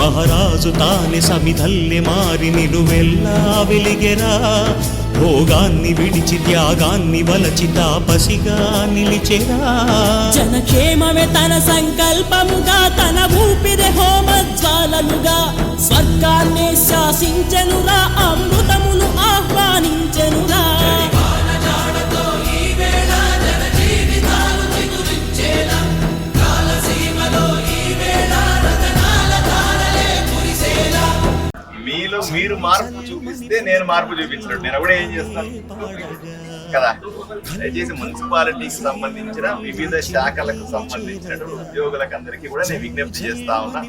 మహారాజు తానే సమిధల్లె మారి నిలువెల్లా వెలిగెరా. భోగాన్ని విడిచి త్యాగాన్ని వలచి తాపసిగా నిలిచెరా. జనక్షేమమే తన సంకల్పముగా తన ఊపిరి హోమజ్వాలలుగా స్వర్గాన్ని శాసించెనురా. మీరు మార్పు చూపిస్తే నేను మార్పు చూపించినట్టు నేను కూడా ఏం చేస్తాను? కదా దయచేసి మున్సిపాలిటీకి సంబంధించిన వివిధ శాఖలకు సంబంధించిన ఉద్యోగులకు అందరికీ కూడా నేను విజ్ఞప్తి చేస్తా ఉన్నా.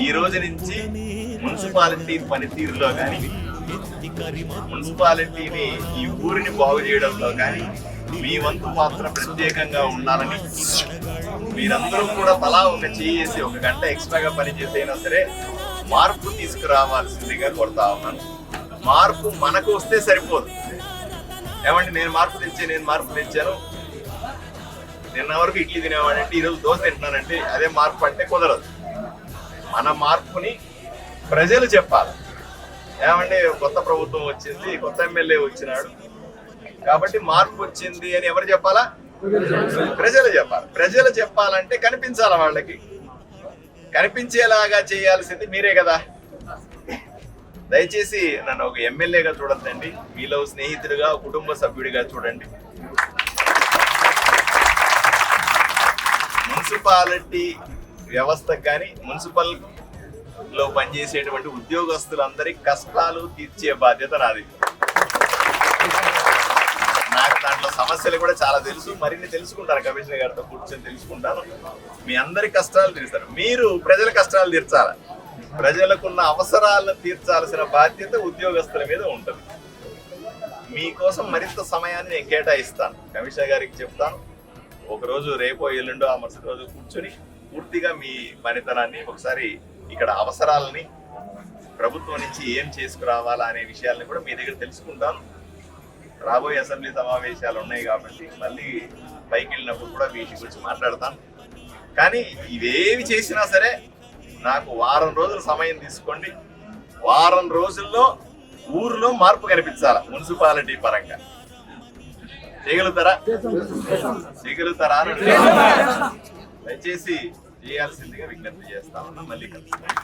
ఈ రోజు నుంచి మున్సిపాలిటీ పనితీరులో కానీ మున్సిపాలిటీని ఈ ఊరిని బాగు చేయడంలో కానీ మీ వంతు పాత్ర ప్రత్యేకంగా ఉండాలని మీరందరూ కూడా తలా ఒక చేసి ఒక గంట ఎక్స్ట్రాగా పనిచేసైనా సరే మార్పు తీసుకురావాల్సిందిగా కొడతా ఉన్నాను. మార్పు మనకు వస్తే సరిపోదు. ఏమంటే నేను మార్పు తెచ్చే నేను మార్పు తెచ్చాను? నిన్న వరకు ఇడ్లీ తినేవాడంటే ఈరోజు దోశ తింటున్నానంటే అదే మార్పు అంటే కుదరదు. మన మార్పుని ప్రజలు చెప్పాలి. ఏమంటే కొత్త ప్రభుత్వం వచ్చింది కొత్త ఎమ్మెల్యే వచ్చినాడు. కాబట్టి మార్పు వచ్చింది అని ఎవరు చెప్పాలా? ప్రజలు చెప్పాలి. ప్రజలు చెప్పాలంటే కనిపించాలి వాళ్ళకి. కనిపించేలాగా చేయాల్సింది మీరే కదా. దయచేసి నన్ను ఒక ఎమ్మెల్యేగా చూడొద్దండి మీలో స్నేహితుడిగా కుటుంబ సభ్యుడిగా చూడండి. మున్సిపాలిటీ వ్యవస్థకు కానీ మున్సిపల్లో పనిచేసేటువంటి ఉద్యోగస్తులందరి కష్టాలు తీర్చే బాధ్యత నాది నాకు దాంట్లో సమస్యలు కూడా చాలా తెలుసు. మరిన్ని తెలుసుకుంటారు కమిషనర్ గారితో కూర్చొని తెలుసుకుంటారు మీ అందరి కష్టాలు తీరుస్తారు. మీరు ప్రజల కష్టాలు తీర్చాలి? ప్రజలకున్న అవసరాలను తీర్చాల్సిన బాధ్యత ఉద్యోగస్తుల మీద ఉంటుంది. మీకోసం మరింత సమయాన్ని నేను కేటాయిస్తాను. కమిషనర్ గారికి చెప్తాను. ఒకరోజు రేపో ఎల్లుండో ఆ మరుసటి రోజు కూర్చొని పూర్తిగా మీ పనితనాన్ని ఒకసారి ఇక్కడ అవసరాలని ప్రభుత్వం నుంచి ఏం చేసుకురావాలా అనే విషయాల్ని కూడా మీ దగ్గర తెలుసుకుంటాను. రాబోయే అసెంబ్లీ సమావేశాలు ఉన్నాయి కాబట్టి మళ్ళీ పైకి వెళ్ళినప్పుడు కూడా వీటి గురించి మాట్లాడతాను కానీ ఇవేవి చేసినా సరే నాకు వారం రోజుల సమయం తీసుకోండి. వారం రోజుల్లో ఊరిలో మార్పు కనిపించాల మున్సిపాలిటీ పరంగా? చేయగలుగుతారా? చేయగలుగుతారా? అని. దయచేసి చేయాల్సిందిగా విజ్ఞప్తి చేస్తా ఉన్నా. మళ్ళీ కలుస్తాను